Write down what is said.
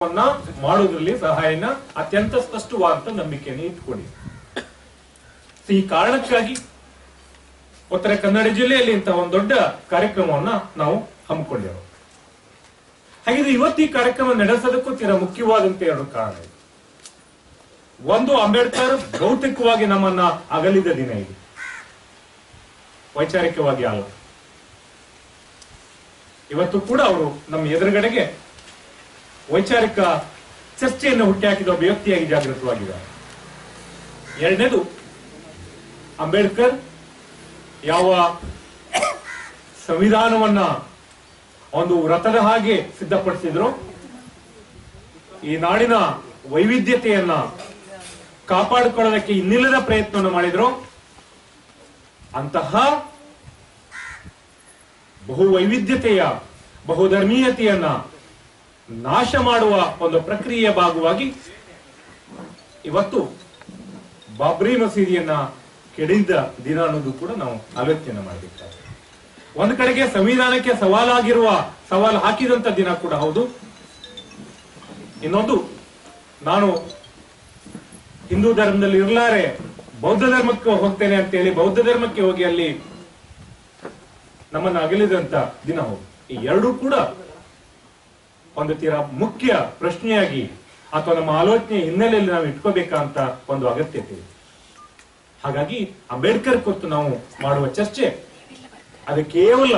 ವನ್ನ ಮಾಡುವುದರಲ್ಲಿ ಸಹಾಯನ ಅತ್ಯಂತ ಸ್ಪಷ್ಟವಾದಂತ ನಂಬಿಕೆಯನ್ನು ಇಟ್ಕೊಂಡಿ ಈ ಕಾರಣಕ್ಕಾಗಿ ಉತ್ತರ ಕನ್ನಡ ಜಿಲ್ಲೆಯಲ್ಲಿ ಇಂತಹ ಒಂದು ದೊಡ್ಡ ಕಾರ್ಯಕ್ರಮವನ್ನ ನಾವು ಹಮ್ಮಿಕೊಂಡೆವು ಹಾಗಿದ್ರೆ ಇವತ್ತು ಈ ಕಾರ್ಯಕ್ರಮ ನಡೆಸೋದಕ್ಕೂ ತೀರಾ ಮುಖ್ಯವಾದಂತ ಎರಡು ಕಾರಣ ಒಂದು, ಅಂಬೇಡ್ಕರ್ ಭೌತಿಕವಾಗಿ ನಮ್ಮನ್ನ ಅಗಲಿದ ದಿನ ಇದು. ವೈಚಾರಿಕವಾಗಿ ಅಲ್ಲ ಇವತ್ತು ಕೂಡ ಅವರು ನಮ್ಮ ಎದುರುಗಡೆಗೆ ವೈಚಾರಿಕ ಚರ್ಚೆಯನ್ನು ಹುಟ್ಟಿಹಾಕಿದ ಒಬ್ಬ ವ್ಯಕ್ತಿಯಾಗಿ ಜಾಗೃತವಾಗಿದ್ದಾರೆ ಎರಡನೇದು, ಅಂಬೇಡ್ಕರ್ ಯಾವ ಸಂವಿಧಾನವನ್ನ ಒಂದು ವ್ರತದ ಹಾಗೆ ಸಿದ್ಧಪಡಿಸಿದ್ರು, ಈ ನಾಡಿನ ವೈವಿಧ್ಯತೆಯನ್ನ ಕಾಪಾಡಿಕೊಳ್ಳೋದಕ್ಕೆ ಇನ್ನಿಲ್ಲದ ಪ್ರಯತ್ನವನ್ನು ಮಾಡಿದ್ರು, ಅಂತಹ ಬಹು ವೈವಿಧ್ಯತೆಯ ಬಹುಧರ್ಮೀಯತೆಯನ್ನ ನಾಶ ಮಾಡುವ ಒಂದು ಪ್ರಕ್ರಿಯೆಯ ಭಾಗವಾಗಿ ಇವತ್ತು ಬಾಬ್ರಿ ಮಸೀದಿಯನ್ನ ಕೆಡಿದ ದಿನ ಅನ್ನೋದು ಕೂಡ ನಾವು ಆಲೋಚನೆ ಮಾಡಬೇಕಾಗಿದೆ ಒಂದು ಕಡೆಗೆ ಸಂವಿಧಾನಕ್ಕೆ ಸವಾಲಾಗಿರುವ ಸವಾಲು ಹಾಕಿದಂತ ದಿನ ಕೂಡ ಹೌದು. ಇನ್ನೊಂದು, ನಾನು ಹಿಂದೂ ಧರ್ಮದಲ್ಲಿ ಇರ್ಲಾರೆ, ಬೌದ್ಧ ಧರ್ಮಕ್ಕೆ ಹೋಗ್ತೇನೆ ಅಂತ ಹೇಳಿ ಬೌದ್ಧ ಧರ್ಮಕ್ಕೆ ಹೋಗಿ ಅಲ್ಲಿ ನಮ್ಮನ್ನ ಅಗಲಿದಂತ ದಿನ ಹೌದು. ಈ ಎರಡೂ ಕೂಡ ಒಂದು ತೀರಾ ಮುಖ್ಯ ಪ್ರಶ್ನೆಯಾಗಿ ಅಥವಾ ನಮ್ಮ ಆಲೋಚನೆ ಹಿನ್ನೆಲೆಯಲ್ಲಿ ನಾವು ಇಟ್ಕೋಬೇಕಂತ ಒಂದು ಅಗತ್ಯತೆ. ಇದೆ ಹಾಗಾಗಿ ಅಂಬೇಡ್ಕರ್ ಕುರಿತು ನಾವು ಮಾಡುವ ಚರ್ಚೆ ಅದು ಕೇವಲ